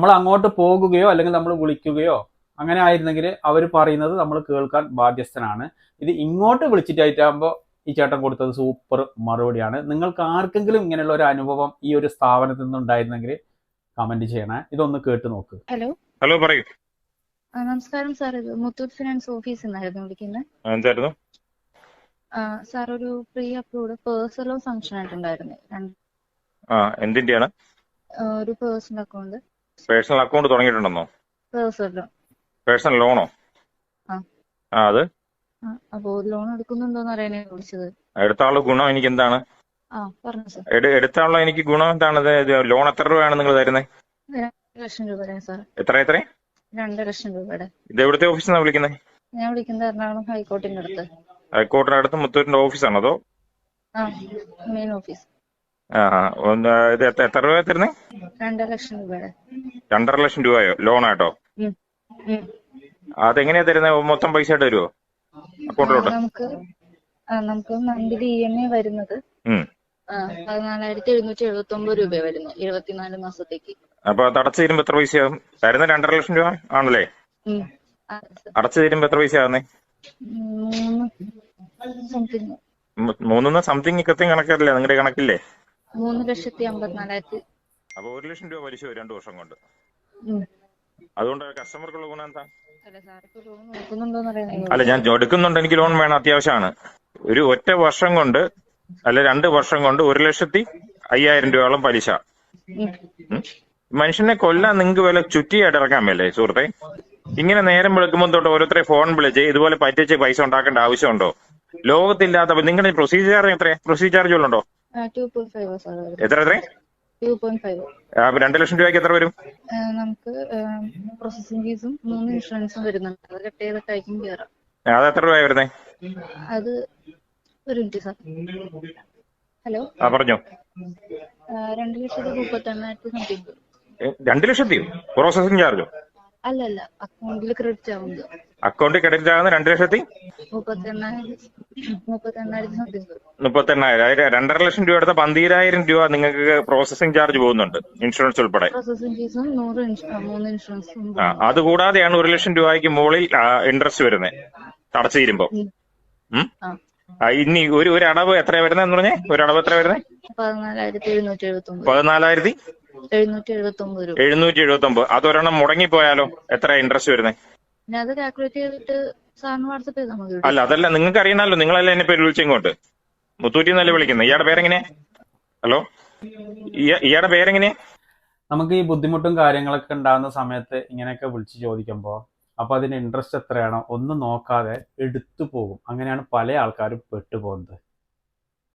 നമ്മൾ അങ്ങോട്ട് പോകുകയോ അല്ലെങ്കിൽ നമ്മൾ വിളിക്കുകയോ അങ്ങനെ ആയിരുന്നെങ്കിൽ അവർ പറയുന്നത് നമ്മൾ കേൾക്കാൻ ബാധ്യസ്ഥനാണ്. ഇത് ഇങ്ങോട്ട് വിളിച്ചിട്ടായിട്ടാകുമ്പോൾ ഈ ചേട്ടൻ കൊടുത്തത് സൂപ്പർ മറുപടിയാണ്. നിങ്ങൾക്ക് ആർക്കെങ്കിലും ഇങ്ങനെയുള്ള ഒരു അനുഭവം ഈ ഒരു സ്ഥാപനത്തിൽ നിന്നുണ്ടായിരുന്നെങ്കിൽ കമന്റ് ചെയ്യണേ. ഇതൊന്ന് കേട്ട് നോക്ക്. ഹലോ ഹലോ പറയൂ. നമസ്കാരം സാർ ഇത് മുത്തൂറ്റ് ഫിനാൻസ് ഓഫീസിൽ നിന്നായിരുന്നു വിളിക്കുന്നത് സാർ ഒരു pre approved personal loan sanction ആയിട്ടുണ്ടായിരുന്നു എന്തിന്റെയാണ്? ഒരു പേഴ്സണൽ അക്കൗണ്ട് പേഴ്സണൽ അക്കൗണ്ട് തുടങ്ങിയിട്ടുണ്ടെന്നോ? പേഴ്സണൽ. ലോണോ? ആ. അത്? അപ്പോൾ ലോൺ എടുക്കുന്നുണ്ടോന്ന് അറിയാനാണ് വിളിച്ചത്. എടുത്ത ആൾ ഗുണം എനിക്ക് എന്താണ് എടുത്ത ആളെ എനിക്ക് ഗുണം എന്താണ്? ലോൺ എത്ര രൂപയാണ് നിങ്ങൾ തരുന്നത് ലക്ഷം സാർ. എത്ര എത്ര? രണ്ട് ലക്ഷം രൂപയുടെ. ഇത് എവിടുത്തെ ഓഫീസിൽ വിളിക്കുന്നത് ഞാൻ വിളിക്കുന്നത് എറണാകുളം ഹൈക്കോർട്ടിന്റെ അടുത്ത്. ഹൈക്കോർട്ടിനടുത്ത് മുത്തൂരിന്റെ ഓഫീസാണോ അതോ? Main office. ഇത് എത്ര- രൂപ തരുന്നേ? രണ്ടര ലക്ഷം രൂപയുടെ രണ്ടര ലക്ഷം രൂപയോ. ഉം. അതെങ്ങനെയാ തരുന്നത് മൊത്തം പൈസ ആയിട്ട് തരുമോ അക്കൗണ്ടിലോട്ട് നമുക്ക് നമുക്ക് മന്ത്ലി ഇ എം ഐ വരുന്നത് പതിനാലായിരത്തി എഴുന്നൂറ്റി എഴുപത്തി ഒമ്പത് രൂപ വരുന്നു ഇരുപത്തിനാല് മാസത്തേക്ക്. അപ്പൊ അത് അടച്ചു തീരുമ്പോ എത്ര പൈസയാകും തരുന്ന രണ്ടര ലക്ഷം രൂപ ആണല്ലേ? അടച്ചു തീരുമ്പോ എത്ര പൈസയാകുന്നേ മൂന്ന് സംതിങ് മൂന്നിന്ന് സംതിങ് കൃത്യം കണക്കല്ലേ? നിങ്ങളുടെ കണക്കില്ലേ? മൂന്ന് ലക്ഷത്തി അമ്പത്തിനാലായിരത്തി അപ്പൊ ഒരു ലക്ഷം രൂപ പലിശ വരും രണ്ടു വർഷം കൊണ്ട്. അതുകൊണ്ട് കസ്റ്റമർക്കുള്ള ഗുണം എന്താ? അല്ല ഞാൻ എടുക്കുന്നുണ്ട്. എനിക്ക് ലോൺ വേണം. അത്യാവശ്യമാണ്. ഒരു ഒറ്റ വർഷം കൊണ്ട് അല്ല രണ്ട് വർഷം കൊണ്ട് ഒരു ലക്ഷത്തി അയ്യായിരം രൂപയോളം പലിശ. മനുഷ്യനെ കൊല്ലാൻ നിങ്ങക്ക് വില ചുറ്റിയായിട്ട് ഇറക്കാൻ മേലേ സുഹൃത്തെ? ഇങ്ങനെ നേരം വിളിക്കുമ്പോൾ തൊട്ട് ഓരോരുത്തരെ ഫോൺ വിളിച്ച് ഇതുപോലെ പറ്റിച്ച് പൈസ ഉണ്ടാക്കേണ്ട ആവശ്യമുണ്ടോ? ലോകത്തില്ലാത്ത നിങ്ങളുടെ പ്രൊസീജിയർ എത്രയാ? പ്രൊസീജിയർ ചാർജ് ഉണ്ടോ എത്ര എത്ര രണ്ട് ലക്ഷം രൂപയ്ക്ക് എത്ര വരും? നമുക്ക് പ്രോസസ്സിംഗ് ഫീസും മൂന്ന് ഇൻഷുറൻസും വരുന്നുണ്ട്. അത് കട്ട് ചെയ്തിട്ടായിരിക്കും കയറാം അത് എത്ര രൂപ വരുന്നേ? അത് ഒരു മിനിറ്റ് സാർ. ഹലോ ആ പറഞ്ഞോ. രണ്ട് ലക്ഷത്തി മുപ്പത്തെണ്ണായിരത്തി സംതിങ് രണ്ട് ലക്ഷത്തിയോ? പ്രോസസിംഗ് ചാർജോ അല്ലല്ല അല്ല അക്കൗണ്ടിൽ ക്രെഡിറ്റ് ആവുന്നത്. അക്കൗണ്ടിൽ ക്രെഡിറ്റ് ആകുന്ന രണ്ട് ലക്ഷത്തി? മുപ്പത്തെണ്ണായിരം. അതായത് രണ്ടര ലക്ഷം രൂപ എടുത്ത പന്തീരായിരം രൂപ നിങ്ങൾക്ക് പ്രോസസിംഗ് ചാർജ് പോകുന്നുണ്ട് ഇൻഷുറൻസ് ഉൾപ്പെടെ. ആ, അതുകൂടാതെയാണ് ഒരു ലക്ഷം രൂപയ്ക്ക് മുകളിൽ ഇൻട്രസ്റ്റ് വരുന്നത് അടച്ചു തീരുമ്പോ. ഇനി ഒരു ഒരു അടവ് എത്ര വരുന്നതെന്ന് പറഞ്ഞേ? ഒരു അടവ് എത്ര വരുന്നത് പതിനാലായിരത്തി എഴുന്നൂറ്റി എഴുപത്തി ഒമ്പത് അതൊരെണ്ണം മുടങ്ങിപ്പോയാലോ? എത്ര ഇൻട്രസ്റ്റ് വരുന്നത് പിന്നെ അത് കാൽക്കുലേറ്റ് ചെയ്തിട്ട് സാറിന് വാട്സപ്പ് ചെയ്താൽ മതി അല്ല അതല്ല നിങ്ങൾക്ക് അറിയണല്ലോ നിങ്ങളല്ലേ എന്നെ പേര് വിളിച്ചിങ്ങോട്ട് മുത്തൂറ്റി എന്നല്ലേ വിളിക്കുന്നത്? ഇയാളുടെ പേരെങ്ങനെ? ഹലോ? ഇയ- ഇയാളുടെ പേരെങ്ങനെ? നമുക്ക് ഈ ബുദ്ധിമുട്ടും കാര്യങ്ങളൊക്കെ ഉണ്ടാകുന്ന സമയത്ത് ഇങ്ങനെയൊക്കെ വിളിച്ച് ചോദിക്കുമ്പോൾ അപ്പോൾ അതിന് ഇൻട്രസ്റ്റ് എത്രയാണോ ഒന്നും നോക്കാതെ എടുത്തു പോകും. അങ്ങനെയാണ് പല ആൾക്കാരും പെട്ടുപോകുന്നത്.